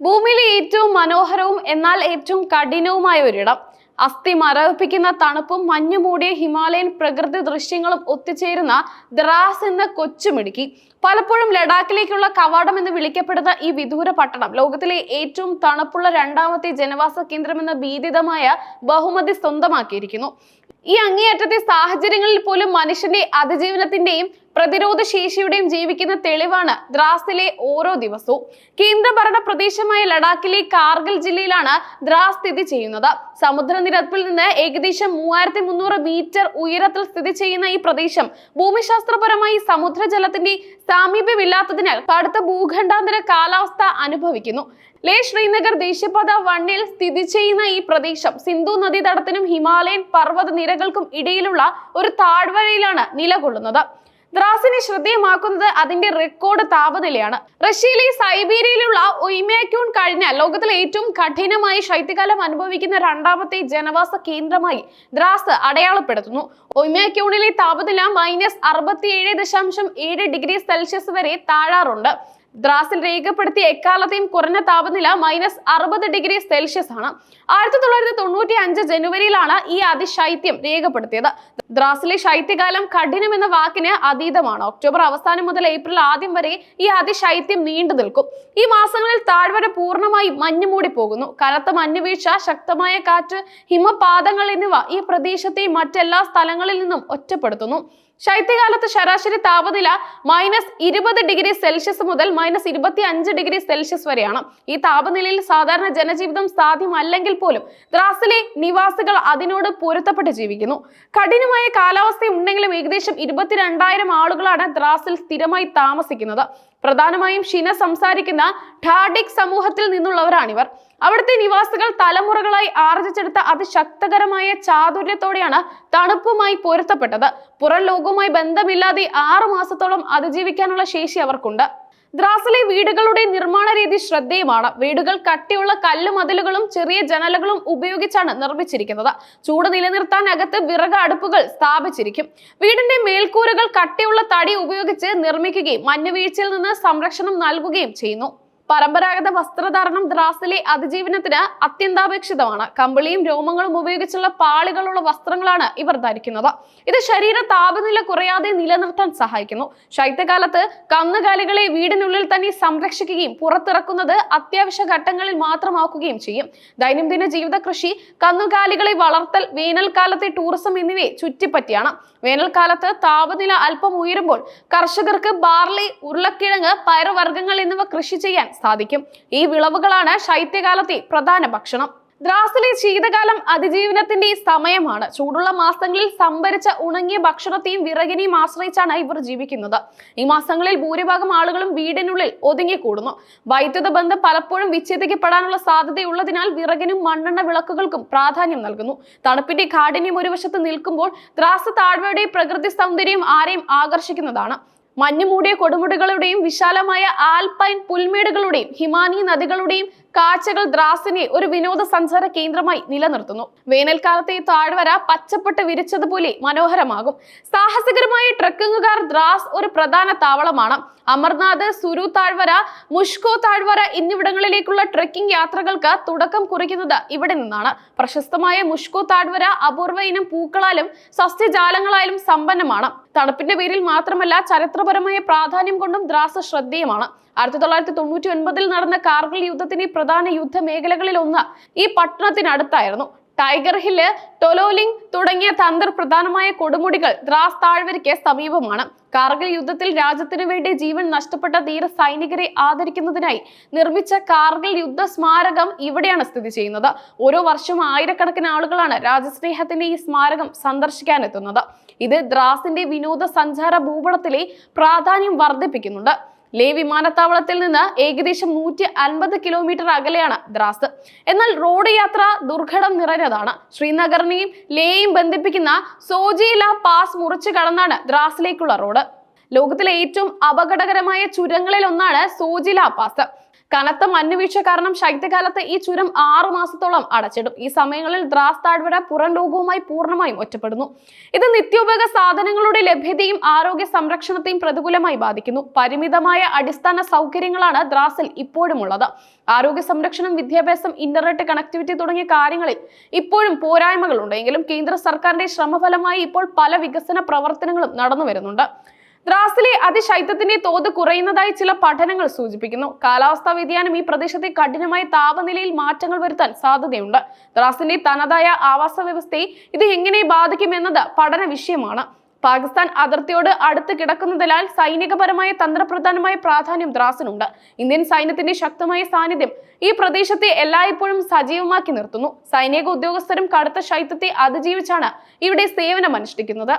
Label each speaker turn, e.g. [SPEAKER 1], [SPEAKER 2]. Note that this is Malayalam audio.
[SPEAKER 1] ഭൂമിയിലെ ഏറ്റവും മനോഹരവും എന്നാൽ ഏറ്റവും കഠിനവുമായ ഒരിടം. അസ്ഥി മരവിപ്പിക്കുന്ന തണുപ്പും മഞ്ഞു മൂടിയ ഹിമാലയൻ പ്രകൃതി ദൃശ്യങ്ങളും ഒത്തുചേരുന്ന ദ്രാസ് എന്ന കൊച്ചുമിടുക്കി. പലപ്പോഴും ലഡാക്കിലേക്കുള്ള കവാടം എന്ന് വിളിക്കപ്പെടുന്ന ഈ വിദൂര പട്ടണം ലോകത്തിലെ ഏറ്റവും തണുപ്പുള്ള രണ്ടാമത്തെ ജനവാസ കേന്ദ്രമെന്ന ഭീതിതമായ ബഹുമതി സ്വന്തമാക്കിയിരിക്കുന്നു. ഈ അങ്ങേയറ്റത്തെ സാഹചര്യങ്ങളിൽ പോലും മനുഷ്യന്റെ അതിജീവനത്തിന്റെയും പ്രതിരോധ ശേഷിയുടെയും ജീവിക്കുന്ന തെളിവാണ് ദ്രാസിലെ ഓരോ ദിവസവും. കേന്ദ്രഭരണ പ്രദേശമായ ലഡാക്കിലെ കാർഗിൽ ജില്ലയിലാണ് ദ്രാസ് സ്ഥിതി ചെയ്യുന്നത്. സമുദ്രനിരപ്പിൽ നിന്ന് ഏകദേശം മൂവായിരത്തി മുന്നൂറ് മീറ്റർ ഉയരത്തിൽ സ്ഥിതി ചെയ്യുന്ന ഈ പ്രദേശം ഭൂമിശാസ്ത്രപരമായി സമുദ്രജലത്തിന്റെ സാമീപ്യമില്ലാത്തതിനാൽ കടുത്ത ഭൂഖണ്ഡാന്തര കാലാവസ്ഥ അനുഭവിക്കുന്നു. ലേ ശ്രീനഗർ ദേശീയപാത വണ്ണിൽ സ്ഥിതി ചെയ്യുന്ന ഈ പ്രദേശം സിന്ധു നദീതടത്തിനും ഹിമാലയൻ പർവത നിരകൾക്കും ഇടയിലുള്ള ഒരു താഴ്വരയിലാണ് നിലകൊള്ളുന്നത്. ദ്രാസിനെ ശ്രദ്ധേയമാക്കുന്നത് അതിന്റെ റെക്കോർഡ് താപനിലയാണ്. റഷ്യയിലെ സൈബീരിയയിലുള്ള ഒയ്മേക്യൂൺ കഴിഞ്ഞ ലോകത്തിലെ ഏറ്റവും കഠിനമായി ശൈത്യകാലം അനുഭവിക്കുന്ന രണ്ടാമത്തെ ജനവാസ കേന്ദ്രമായി ദ്രാസ് അടയാളപ്പെടുത്തുന്നു. ഒയ്മേക്യൂണിലെ താപനില മൈനസ് അറുപത്തിയേഴ് ദശാംശം ഏഴ് ഡിഗ്രി സെൽഷ്യസ് വരെ താഴാറുണ്ട്. ദ്രാസിൽ രേഖപ്പെടുത്തിയ എക്കാലത്തെയും കുറഞ്ഞ താപനില മൈനസ് അറുപത് ഡിഗ്രി സെൽഷ്യസ് ആണ്. ആയിരത്തി തൊള്ളായിരത്തി തൊണ്ണൂറ്റി അഞ്ച് ജനുവരിയിലാണ് ഈ അതിശൈത്യം രേഖപ്പെടുത്തിയത്. ദ്രാസിലെ ശൈത്യകാലം കഠിനം എന്ന വാക്കിന് അതീതമാണ്. ഒക്ടോബർ അവസാനം മുതൽ ഏപ്രിൽ ആദ്യം വരെ ഈ അതിശൈത്യം നീണ്ടു നിൽക്കും. ഈ മാസങ്ങളിൽ താഴ്വര പൂർണമായി മഞ്ഞു മൂടി പോകുന്നു. കനത്ത മഞ്ഞുവീഴ്ച ശക്തമായ കാറ്റ് ഹിമപാതങ്ങൾ എന്നിവ ഈ പ്രദേശത്തെ മറ്റെല്ലാ സ്ഥലങ്ങളിൽ നിന്നും ഒറ്റപ്പെടുത്തുന്നു. ശൈത്യകാലത്ത് ശരാശരി താപനില മൈനസ് ഇരുപത് ഡിഗ്രി സെൽഷ്യസ് മുതൽ മൈനസ് ഇരുപത്തി അഞ്ച് ഡിഗ്രി സെൽഷ്യസ് വരെയാണ്. ഈ താപനിലയിൽ സാധാരണ ജനജീവിതം സാധ്യമല്ലെങ്കിൽ പോലും ദ്രാസിലെ നിവാസികൾ അതിനോട് പൊരുത്തപ്പെട്ട് ജീവിക്കുന്നു. കഠിനമായ കാലാവസ്ഥ ഉണ്ടെങ്കിലും ഏകദേശം ഇരുപത്തിരണ്ടായിരം ആളുകളാണ് ദ്രാസിൽ സ്ഥിരമായി താമസിക്കുന്നത്. പ്രധാനമായും ഷിന സംസാരിക്കുന്ന ഠാഡിക് സമൂഹത്തിൽ നിന്നുള്ളവരാണിവർ. അവിടുത്തെ നിവാസികൾ തലമുറകളായി ആർജിച്ചെടുത്ത അതിശക്തകരമായ ചാതുര്യത്തോടെയാണ് തണുപ്പുമായി പൊരുത്തപ്പെട്ടത്. പുറം ലോകവുമായി ബന്ധമില്ലാതെ ആറു മാസത്തോളം അതിജീവിക്കാനുള്ള ശേഷി അവർക്കുണ്ട്. ദ്രാസിലെ വീടുകളുടെ നിർമ്മാണ രീതി ശ്രദ്ധേയമാണ്. വീടുകൾ കട്ടിയുള്ള കല്ല് മതിലുകളും ചെറിയ ജനലുകളും ഉപയോഗിച്ചാണ് നിർമ്മിച്ചിരിക്കുന്നത്. ചൂട് നിലനിർത്താൻ അകത്ത് വിറക് അടുപ്പുകൾ സ്ഥാപിച്ചിരിക്കും. വീടിന്റെ മേൽക്കൂരകൾ കട്ടിയുള്ള തടി ഉപയോഗിച്ച് നിർമ്മിക്കുകയും മഞ്ഞുവീഴ്ചയിൽ നിന്ന് സംരക്ഷണം നൽകുകയും ചെയ്യുന്നു. പരമ്പരാഗത വസ്ത്രധാരണം ദ്രാസിലെ അതിജീവനത്തിന് അത്യന്താപേക്ഷിതമാണ്. കമ്പിളിയും രോമങ്ങളും ഉപയോഗിച്ചുള്ള പാളികളുള്ള വസ്ത്രങ്ങളാണ് ഇവർ ധരിക്കുന്നത്. ഇത് ശരീര താപനില കുറയാതെ നിലനിർത്താൻ സഹായിക്കുന്നു. ശൈത്യകാലത്ത് കന്നുകാലികളെ വീടിനുള്ളിൽ തന്നെ സംരക്ഷിക്കുകയും പുറത്തിറക്കുന്നത് അത്യാവശ്യ ഘട്ടങ്ങളിൽ മാത്രമാക്കുകയും ചെയ്യും. ദൈനംദിന ജീവിത കൃഷി കന്നുകാലികളെ വളർത്തൽ വേനൽക്കാലത്തെ ടൂറിസം എന്നിവയെ ചുറ്റിപ്പറ്റിയാണ്. വേനൽക്കാലത്ത് താപനില അല്പം ഉയരുമ്പോൾ കർഷകർക്ക് ബാർലി ഉരുളക്കിഴങ്ങ് പയറുവർഗങ്ങൾ എന്നിവ കൃഷി ചെയ്യാൻ സാധിക്കും. ഈ വിളവുകളാണ് ശൈത്യകാലത്തെ പ്രധാന ഭക്ഷണം. ദ്രാസിലെ ശീതകാലം അതിജീവനത്തിന്റെ സമയമാണ്. ചൂടുള്ള മാസങ്ങളിൽ സംഭരിച്ച ഉണങ്ങിയ ഭക്ഷണത്തെയും വിറകിനെയും ആശ്രയിച്ചാണ് ഇവർ ജീവിക്കുന്നത്. ഈ മാസങ്ങളിൽ ഭൂരിഭാഗം ആളുകളും വീടിനുള്ളിൽ ഒതുങ്ങിക്കൂടുന്നു. വൈദ്യുത ബന്ധം പലപ്പോഴും വിച്ഛേദിക്കപ്പെടാനുള്ള സാധ്യതയുള്ളതിനാൽ വിറകിനും മണ്ണെണ്ണ വിളക്കുകൾക്കും പ്രാധാന്യം നൽകുന്നു. തണുപ്പിന്റെ കാഠിന്യം ഒരു വശത്ത് നിൽക്കുമ്പോൾ ദ്രാസ് താഴ്വയുടെ പ്രകൃതി സൗന്ദര്യം ആരെയും ആകർഷിക്കുന്നതാണ്. മഞ്ഞു മൂടിയ കൊടുമുടികളുടെയും വിശാലമായ ആൽപൈൻ പുൽമേടുകളുടെയും ഹിമാനി നദികളുടെയും കാഴ്ചകൾ ദ്രാസിനെ ഒരു വിനോദസഞ്ചാര കേന്ദ്രമായി നിലനിർത്തുന്നു. വേനൽക്കാലത്തെ താഴ്വര പച്ചപ്പെട്ട് വിരിച്ചതുപോലെ മനോഹരമാകും. സാഹസികരമായ ട്രക്കിങ്ങുകാർ ദ്രാസ് ഒരു പ്രധാന താവളമാണ്. അമർനാഥ് സുരു താഴ്വര മുഷ്കോ താഴ്വര എന്നിവിടങ്ങളിലേക്കുള്ള ട്രക്കിംഗ് യാത്രകൾക്ക് തുടക്കം കുറിക്കുന്നത് ഇവിടെ നിന്നാണ്. പ്രശസ്തമായ മുഷ്കോ താഴ്വര അപൂർവ ഇനം പൂക്കളാലും സസ്യജാലങ്ങളാലും സമ്പന്നമാണ്. തണുപ്പിന്റെ പേരിൽ മാത്രമല്ല ചരിത്രപരമായ പ്രാധാന്യം കൊണ്ടും ദ്രാസ് ശ്രദ്ധേയമാണ്. ആയിരത്തി തൊള്ളായിരത്തി തൊണ്ണൂറ്റി ഒൻപതിൽ നടന്ന കാർഗിൽ യുദ്ധത്തിന്റെ പ്രധാന യുദ്ധ മേഖലകളിൽ ഒന്ന് ഈ പട്ടണത്തിനടുത്തായിരുന്നു. ടൈഗർ ഹില്ല് ടൊലോലിംഗ് തുടങ്ങിയ തന്ത്രപ്രധാനമായ കൊടുമുടികൾ ദ്രാസ് താഴ്വരയ്ക്ക് സമീപമാണ്. കാർഗിൽ യുദ്ധത്തിൽ രാജ്യത്തിനു വേണ്ടി ജീവൻ നഷ്ടപ്പെട്ട ധീര സൈനികരെ ആദരിക്കുന്നതിനായി നിർമ്മിച്ച കാർഗിൽ യുദ്ധ സ്മാരകം ഇവിടെയാണ് സ്ഥിതി ചെയ്യുന്നത്. ഓരോ വർഷവും ആയിരക്കണക്കിന് ആളുകളാണ് രാജ്യസ്നേഹത്തിന്റെ ഈ സ്മാരകം സന്ദർശിക്കാൻ എത്തുന്നത് ഇത് ദ്രാസിന്റെ വിനോദസഞ്ചാര ഭൂപടത്തിലെ പ്രാധാന്യം വർദ്ധിപ്പിക്കുന്നുണ്ട്. ലേ വിമാനത്താവളത്തിൽ നിന്ന് ഏകദേശം നൂറ്റി അൻപത് കിലോമീറ്റർ അകലെയാണ് ദ്രാസ്. എന്നാൽ റോഡ് യാത്ര ദുർഘടം നിറഞ്ഞതാണ്. ശ്രീനഗറിനെയും ലേയും ബന്ധിപ്പിക്കുന്ന സോജിയില പാസ് മുറിച്ചു കടന്നാണ് ദ്രാസിലേക്കുള്ള റോഡ്. ലോകത്തിലെ ഏറ്റവും അപകടകരമായ ചുരങ്ങളിൽ ഒന്നാണ് സോജില പാസ്. കനത്ത മഞ്ഞുവീഴ്ച കാരണം ശൈത്യകാലത്ത് ഈ ചുരം ആറു മാസത്തോളം അടച്ചിടും. ഈ സമയങ്ങളിൽ ദ്രാസ് താഴ്വര പുറം ലോകവുമായി പൂർണമായും ഒറ്റപ്പെടുന്നു. ഇത് നിത്യോപയോഗ സാധനങ്ങളുടെ ലഭ്യതയും ആരോഗ്യ സംരക്ഷണത്തെയും പ്രതികൂലമായി ബാധിക്കുന്നു. പരിമിതമായ അടിസ്ഥാന സൗകര്യങ്ങളാണ് ദ്രാസിൽ ഇപ്പോഴും ഉള്ളത്. ആരോഗ്യ സംരക്ഷണം വിദ്യാഭ്യാസം ഇന്റർനെറ്റ് കണക്ടിവിറ്റി തുടങ്ങിയ കാര്യങ്ങളിൽ ഇപ്പോഴും പോരായ്മകളുണ്ടെങ്കിലും കേന്ദ്ര സർക്കാരിന്റെ ശ്രമഫലമായി ഇപ്പോൾ പല വികസന പ്രവർത്തനങ്ങളും നടന്നു വരുന്നുണ്ട് ദ്രാസിലെ അതിശൈത്യത്തിന്റെ തോത് കുറയുന്നതായി ചില പഠനങ്ങൾ സൂചിപ്പിക്കുന്നു. കാലാവസ്ഥാ വ്യതിയാനം ഈ പ്രദേശത്തെ കഠിനമായ താപനിലയിൽ മാറ്റങ്ങൾ വരുത്താൻ സാധ്യതയുണ്ട്. ദ്രാസിന്റെ തനതായ ആവാസ വ്യവസ്ഥയെ ഇത് എങ്ങനെ ബാധിക്കുമെന്നത് പഠന വിഷയമാണ്. പാകിസ്ഥാൻ അതിർത്തിയോട് അടുത്ത് കിടക്കുന്നതിനാൽ സൈനികപരമായ തന്ത്രപ്രധാനമായ പ്രാധാന്യം ദ്രാസിനുണ്ട്. ഇന്ത്യൻ സൈന്യത്തിന്റെ ശക്തമായ സാന്നിധ്യം ഈ പ്രദേശത്തെ എല്ലായ്പ്പോഴും സജീവമാക്കി നിർത്തുന്നു. സൈനിക ഉദ്യോഗസ്ഥരും കടുത്ത ശൈത്യത്തെ അതിജീവിച്ചാണ് ഇവിടെ സേവനം അനുഷ്ഠിക്കുന്നത്